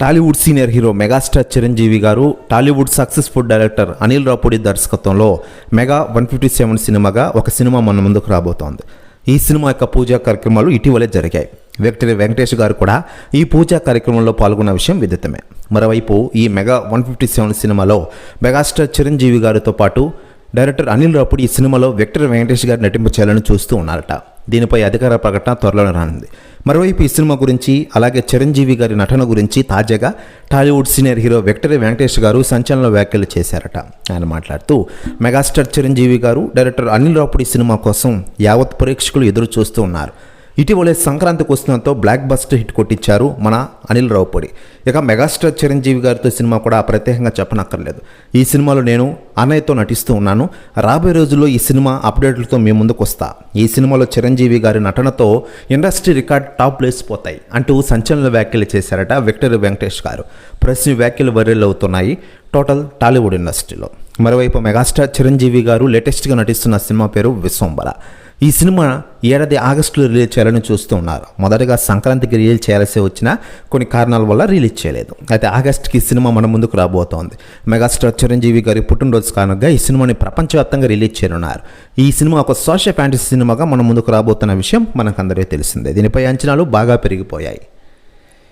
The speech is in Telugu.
Tollywood senior hero megastar Chiranjeevi garu Tollywood successful director Anil Rapudi దర్శకత్వంలో మెగా వన్ ఫిఫ్టీ సెవెన్ సినిమాగా ఒక సినిమా మన ముందుకు రాబోతోంది. ఈ సినిమా యొక్క పూజా కార్యక్రమాలు ఇటీవలే జరిగాయి. వెంకటరి వెంకటేష్ గారు కూడా ఈ పూజా కార్యక్రమంలో పాల్గొన్న విషయం విదితమే. మరోవైపు ఈ మెగా వన్ ఫిఫ్టీ సెవెన్ సినిమాలో మెగాస్టార్ చిరంజీవి గారితో పాటు డైరెక్టర్ అనిల్ రాపుడి ఈ సినిమాలో విక్టర్ వెంకటేష్ గారు నటింపచేయాలని చూస్తూ ఉన్నారట. దీనిపై అధికార ప్రకటన త్వరలోనే రానుంది. మరోవైపు ఈ సినిమా గురించి అలాగే చిరంజీవి గారి నటన గురించి తాజాగా Tollywood senior hero victor Venkatesh garu సంచలన వ్యాఖ్యలు చేశారట. ఆయన మాట్లాడుతూ మెగాస్టార్ చిరంజీవి గారు డైరెక్టర్ అనిల్ రాపుడి సినిమా కోసం యావత్ ప్రేక్షకులు ఎదురు చూస్తూ ఉన్నారు. ఇటీవలే సంక్రాంతికి వస్తున్నంతో బ్లాక్ బస్టర్ హిట్ కొట్టించారు మన అనిల్ రావుపూడి. ఇక మెగాస్టార్ చిరంజీవి గారితో సినిమా కూడా ప్రత్యేకంగా చెప్పనక్కర్లేదు. ఈ సినిమాలో నేను అన్నయ్యతో నటిస్తూ ఉన్నాను. రాబోయే రోజుల్లో ఈ సినిమా అప్డేట్లతో మీ ముందుకు వస్తా. ఈ సినిమాలో చిరంజీవి గారి నటనతో ఇండస్ట్రీ రికార్డ్ టాప్ ప్లేస్ పోతాయి అంటూ సంచలన వ్యాఖ్యలు చేశారట విక్టరీ వెంకటేష్ గారు. ప్రశ్న వ్యాఖ్యలు వైరల్ అవుతున్నాయి. టోటల్ టాలీవుడ్ ఇండస్ట్రీలో. మరోవైపు మెగాస్టార్ చిరంజీవి గారు లేటెస్ట్గా నటిస్తున్న సినిమా పేరు విశ్వంబల. ఈ సినిమా ఏడాది ఆగస్టులో రిలీజ్ చేయాలని చూస్తూ ఉన్నారు. మొదటగా సంక్రాంతికి రిలీజ్ చేయాల్సి వచ్చిన కొన్ని కారణాల వల్ల రిలీజ్ చేయలేదు. అయితే ఆగస్టుకి ఈ సినిమా మన ముందుకు రాబోతోంది. మెగాస్టార్ చిరంజీవి గారి పుట్టినరోజు కారణంగా ఈ సినిమాని ప్రపంచవ్యాప్తంగా రిలీజ్ చేయనున్నారు. ఈ సినిమా ఒక సోషల్ ఫ్యాంటసీ సినిమాగా మన ముందుకు రాబోతున్న విషయం మనకందరికీ తెలిసిందే. దీనిపై అంచనాలు బాగా పెరిగిపోయాయి.